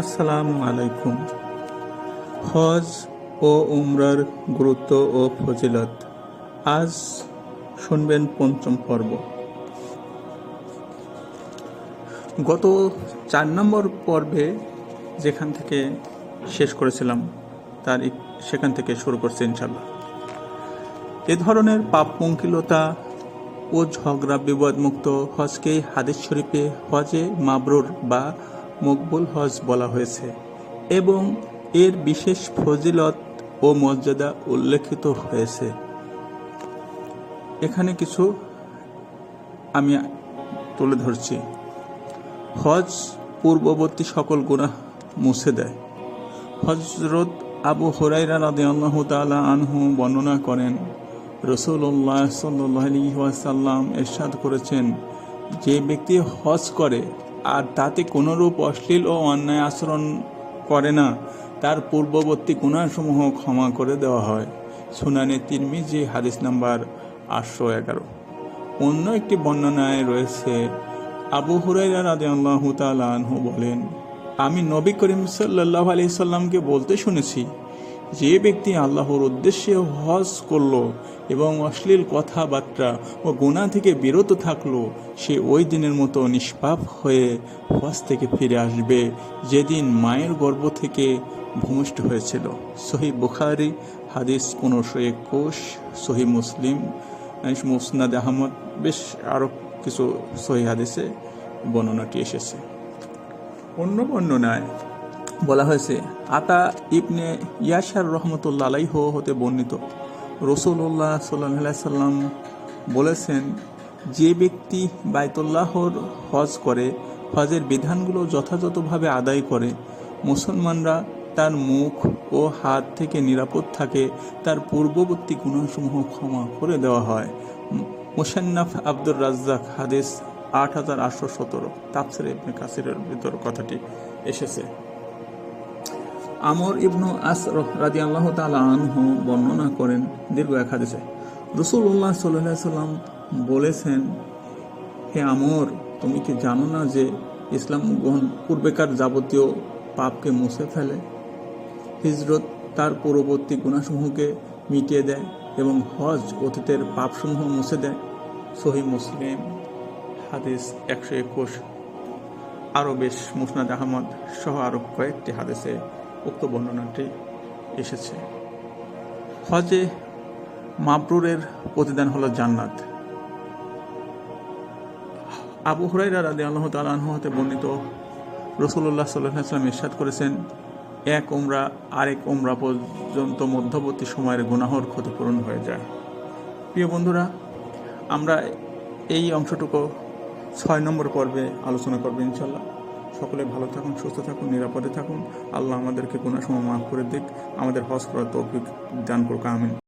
আসসালামু আলাইকুম। হজ ও উমরার গুরুত্ব ও ফজিলত। আজ শুনবেন পঞ্চম পর্ব। গত চার নম্বর পর্বে যেখান থেকে শেষ করেছিলাম, তার সেখান থেকে শুরু করছে ইনশাল্লাহ এ ধরনের পাপ পঙ্কিলতা ও ঝগড়া বিবাদ মুক্ত হজকে হাদিস শরীফে হজে মাবরুর বা মকবুল হজ বলা হয়েছে এবং এর বিশেষ ফজিলত ও মর্যাদা উল্লেখিত হয়েছে। এখানে কিছু আমি তুলে ধরছি। হজ পূর্ববর্তী সকল গুনাহ মুছে দেয়। হজরত আবু হরাইরা রাদিয়াল্লাহু তাআলা আনহু বর্ণনা করেন রসুল্লাহ সাল্লাম এরশাদ করেছেন, যে ব্যক্তি হজ করে আর তাতে কোনোরূপ অশ্লীল ও অন্যায় আচরণ করে না। তার পূর্ববর্তী গুণাসমূহ ক্ষমা করে দেওয়া হয়। সুনানে তিরমিজি, হাদিস নাম্বার আটশো এগারো। অন্য একটি বর্ণনায় রয়েছে, আবু হুরাইরা রাদিয়াল্লাহু তাআলা আনহু বলেন, আমি নবী করিম সাল্লাল্লাহু আলাইহি সাল্লামকে বলতে শুনেছি যে ব্যক্তি আল্লাহর উদ্দেশ্যে হজ করল এবং অশ্লীল কথাবার্তা ও গুনাহ থেকে বিরত থাকল, সে ওই দিনের মতো নিষ্পাপ হয়ে হজ থেকে ফিরে আসবে যেদিন মায়ের গর্ভ থেকে ভূমিষ্ঠ হয়েছিল। সহি বুখারি, হাদিস পনেরোশো একুশ, সহি মুসলিম মুসনাদ আহমদ, বেশ আরও কিছু সহি হাদিসে বর্ণনাটি এসেছে। অন্য বর্ণনায় বলা হয়েছে, আতা ইবনে ইয়াসার রহমতুল্লা আলাইহ হতে বর্ণিত। রসুল্লাহ সাল্লাহ সাল্লাম বলেছেন, যে ব্যক্তি বাইতুল্লাহর হজ করে, হজের বিধানগুলো যথাযথভাবে আদায় করে, মুসলমানরা তার মুখ ও হাত থেকে নিরাপদ থাকে, তার পূর্ববর্তী গুণসমূহ ক্ষমা করে দেওয়া হয়। মুসান্নাফ আব্দুর রাজ্জাক হাদিস আট হাজার আটশো সতেরো তাপসের কাসিরের ভিতর কথাটি এসেছে। আমর ইবনু আস রাদি আল্লাহ তালা আনহু বর্ণনা করেন দীর্ঘ এক হাদিসে। রসুল্লাহ সাল্লাহ সাল্লাম বলেছেন, হে আমর, তুমি কি জানো না যে ইসলাম গ্রহণ পূর্বেকার যাবতীয় পাপকে মুছে ফেলে? হিজরত তার পূর্ববর্তী গুণাসমূহকে মিটিয়ে দেয় এবং হজ অতীতের পাপসমূহ মুছে দেয়। সহি মুসলিম, হাদিস একশো একুশ। আরও বেশ মুসনাদ আহমদ সহ আরও কয়েকটি হাদিসে উক্ত বর্ণনাটি এসেছে। হজে মাবরুরের প্রতিদান হলো জান্নাত। আবু হুরাইরা রাদি আল্লাহ তালাহ হতে বর্ণিত রসুল্লাহ সাল্লাম ইরশাদ করেছেন, এক ওমরা আরেক ওমরা পর্যন্ত মধ্যবর্তী সময়ের গুনাহর ক্ষতিপূরণ হয়ে যায়। প্রিয় বন্ধুরা, আমরা এই অংশটুকু ছয় নম্বর পর্বে আলোচনা করব ইনশাল্লাহ সকলে ভালো থাকুন, সুস্থ থাকুন, নিরাপদে থাকুন। আল্লাহ আমাদেরকে কোনো সময় মাফ করে দিক। আমাদের হজ করার তৌফিক দান করুক, আমিন।